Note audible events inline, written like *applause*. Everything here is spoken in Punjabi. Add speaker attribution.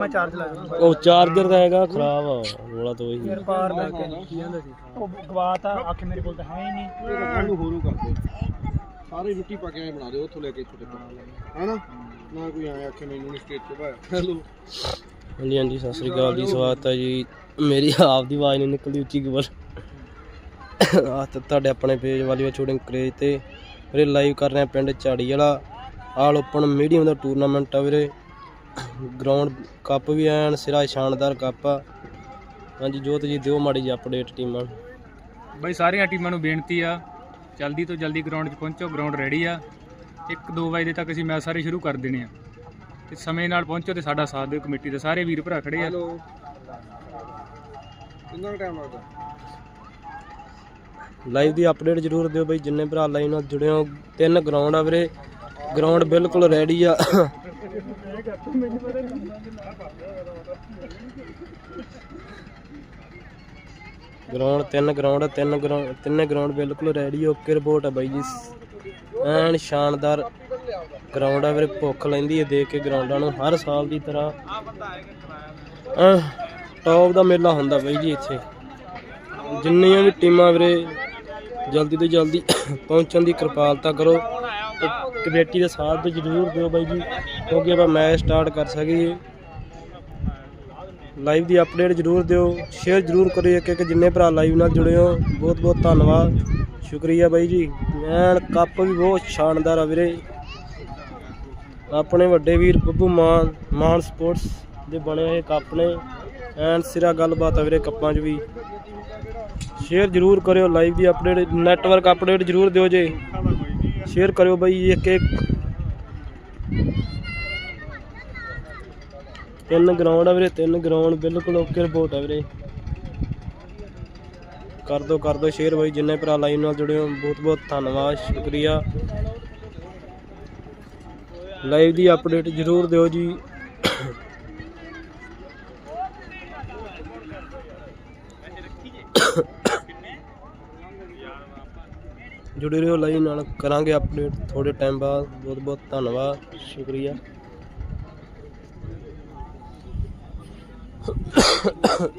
Speaker 1: ਮੈਂ ਚਾਰਜ ਲਾਇਆ
Speaker 2: ਉਹ ਚਾਰਜਰ ਦਾ ਹੈਗਾ ਖਰਾਬ ਆ। ਰੋਲਾ ਤਾਂ ਉਹੀ
Speaker 1: ਫਿਰ ਪਾਰ ਲੈ ਕੇ ਕੀ ਕਹਿੰਦਾ ਸੀ? ਉਹ ਗਵਾਤਾ ਆਖੇ ਮੇਰੇ ਕੋਲ ਤਾਂ ਹੈ ਹੀ ਨਹੀਂ।
Speaker 3: ਉਹਨੂੰ ਹੋਰੂ ਕਰਦੇ। ਸਾਰੇ ਰੁੱਟੀ ਪਾ ਕੇ ਬਣਾ ਦਿਓ ਉੱਥੋਂ ਲੈ ਕੇ ਇੱਥੇ ਤੱਕ। ਹੈਨਾ? ਨਾ ਕੋਈ ਐ ਆਖੇ ਮੈਨੂੰ ਨਹੀਂ ਸਟੇਜ ਤੇ ਭਾਇਆ। ਹੈਲੋ।
Speaker 2: ਹਾਂਜੀ ਹਾਂਜੀ ਸਤਿ ਸ੍ਰੀ ਅਕਾਲ ਜੀ। ਸਵਾਗਤ ਹੈ ਜੀ। ਮੇਰੀ ਆਪ ਦੀ ਆਵਾਜ਼ ਨਹੀਂ ਨਿਕਲਦੀ ਉੱਚੀ ਕਬਰ ਆ ਤਾਂ ਤੁਹਾਡੇ ਆਪਣੇ ਪੇਜ ਵਾਲੀ ਸ਼ੂਟਿੰਗ ਕਰੇਜ ਤੇ। ਵੀਰੇ ਲਾਈਵ ਕਰ ਰਹੇ ਆ ਪਿੰਡ ਝਾੜੀ ਵਾਲਾ। ਆਲ ਓਪਨ ਮੀਡੀਅਮ ਦਾ ਟੂਰਨਾਮੈਂਟ ਆ ਵੀਰੇ। ਗਰਾਊਂਡ ਕੱਪ ਵੀ ਐਨ ਸਿਰਾ ਸ਼ਾਨਦਾਰ ਕੱਪ ਆ। ਹਾਂਜੀ ਜੋਤ ਜੀ ਦਿਓ ਮਾੜੀ ਜੀ ਅਪਡੇਟ ਟੀਮਾਂ ਨੂੰ।
Speaker 4: ਬਈ ਸਾਰੀਆਂ ਟੀਮਾਂ ਨੂੰ ਬੇਨਤੀ ਆ ਜਲਦੀ ਤੋਂ ਜਲਦੀ ਗਰਾਊਂਡ 'ਚ ਪਹੁੰਚੋ ਗਰਾਊਂਡ ਰੈਡੀ ਆ। 1-2 ਵਜੇ ਤੱਕ ਅਸੀਂ ਮੈਚ ਸਾਰੇ ਸ਼ੁਰੂ ਕਰ ਦੇਣੇ ਆ। ਤੇ ਸਮੇਂ ਨਾਲ ਪਹੁੰਚੋ ਤੇ ਸਾਡਾ ਸਾਥ ਦਿਓ ਕਮੇਟੀ ਦੇ ਸਾਰੇ ਵੀਰ ਭਰਾ ਖੜੇ ਆ।
Speaker 3: ਹੈਲੋ। ਕਿੰਨਾ ਟਾਈਮ ਲੱਗਦਾ?
Speaker 2: ਲਾਈਵ ਦੀ ਅਪਡੇਟ ਜ਼ਰੂਰ ਦਿਓ ਬਈ ਜਿੰਨੇ ਭਰਾ ਲਾਈਵ ਨਾਲ ਜੁੜੇ ਹੋ। ਤਿੰਨ ਗਰਾਊਂਡ ਆ ਵੀਰੇ। ਗਰਾਊਂਡ ਬਿਲਕੁਲ ਰੈਡੀ ਆ। ਗਰਾਊਂਡ, ਤਿੰਨ ਗਰਾਊਂਡ ਆ ਤਿੰਨ ਗਰਾਊਂਡ, ਤਿੰਨੇ ਗਰਾਊਂਡ ਬਿਲਕੁਲ ਰੈਡੀ ਓਕੇ ਰਿਪੋਰਟ ਆ ਬਾਈ ਜੀ। ਐਨ ਸ਼ਾਨਦਾਰ ਗਰਾਊਂਡ ਆ ਵੀਰੇ, ਭੁੱਖ ਲੈਂਦੀ ਹੈ ਦੇਖ ਕੇ ਗਰਾਊਂਡਾਂ ਨੂੰ, ਹਰ ਸਾਲ ਦੀ ਤਰ੍ਹਾਂ। ਟੌਪ ਦਾ ਮੇਲਾ ਹੁੰਦਾ ਬਾਈ ਜੀ ਇੱਥੇ। ਜਿੰਨੀਆਂ ਵੀ ਟੀਮਾਂ ਵੀਰੇ, ਜਲਦੀ ਤੋਂ ਜਲਦੀ *coughs* ਪਹੁੰਚਣ ਦੀ ਕਿਰਪਾਲਤਾ ਕਰੋ। ਕਮੇਟੀ ਦਾ ਸਾਥ ਜ਼ਰੂਰ ਦਿਓ ਬਾਈ ਜੀ। ਕਿਉਂਕਿ ਆਪਾਂ ਮੈਚ ਸਟਾਰਟ ਕਰ ਸਕੀਏ ਲਾਈਵ ਦੀ ਅਪਡੇਟ ਜ਼ਰੂਰ ਦਿਓ। ਸ਼ੇਅਰ ਜ਼ਰੂਰ ਕਰਿਓ ਇੱਕ ਇੱਕ ਜਿੰਨੇ ਭਰਾ ਲਾਈਵ ਨਾਲ ਜੁੜੇ ਹੋ। ਬਹੁਤ ਬਹੁਤ ਧੰਨਵਾਦ। ਸ਼ੁਕਰੀਆ ਬਾਈ ਜੀ। ਐਨ ਕੱਪ ਵੀ ਬਹੁਤ ਸ਼ਾਨਦਾਰ ਆ ਵੀਰੇ। ਆਪਣੇ ਵੱਡੇ ਵੀਰ ਬੱਬੂ ਮਾਨ ਮਾਨ ਸਪੋਰਟਸ ਦੇ ਬਣੇ ਹੋਏ ਕੱਪ ਨੇ। ਐਨ ਸਿਰਾ ਗੱਲਬਾਤ ਆ ਵੀਰੇ ਕੱਪਾਂ 'ਚ ਵੀ। ਸ਼ੇਅਰ ਜ਼ਰੂਰ ਕਰਿਓ। ਲਾਈਵ ਦੀ ਅਪਡੇਟ ਨੈਟਵਰਕ ਅਪਡੇਟ ਜ਼ਰੂਰ ਦਿਓ ਜੇ। ਸ਼ੇਅਰ ਕਰਿਓ ਬਾਈ ਇੱਕ ਇੱਕ। ਤਿੰਨ ਗਰਾਊਂਡ ਆ ਵੀਰੇ, ਤਿੰਨ ਗਰਾਊਂਡ ਬਿਲਕੁਲ ਓਕੇ ਰਿਪੋਰਟ ਆ ਵੀਰੇ। ਕਰ ਦੋ ਕਰ ਦੋ ਸ਼ੇਅਰ ਬਾਈ, ਜਿੰਨੇ ਭਰਾ ਲਾਈਵ ਨਾਲ ਜੁੜੇ ਹੋ ਬਹੁਤ ਬਹੁਤ ਧੰਨਵਾਦ, ਸ਼ੁਕਰੀਆ। ਲਾਈਵ ਦੀ ਅਪਡੇਟ ਜ਼ਰੂਰ ਦਿਓ ਜੀ। ਜੁੜੇ ਰਹੋ ਲਾਈਵ ਨਾਲ, ਕਰਾਂਗੇ ਅਪਡੇਟ ਥੋੜੇ ਟਾਈਮ ਬਾਅਦ ਬਹੁਤ ਬਹੁਤ ਧੰਨਵਾਦ, ਸ਼ੁਕਰੀਆ। 咳咳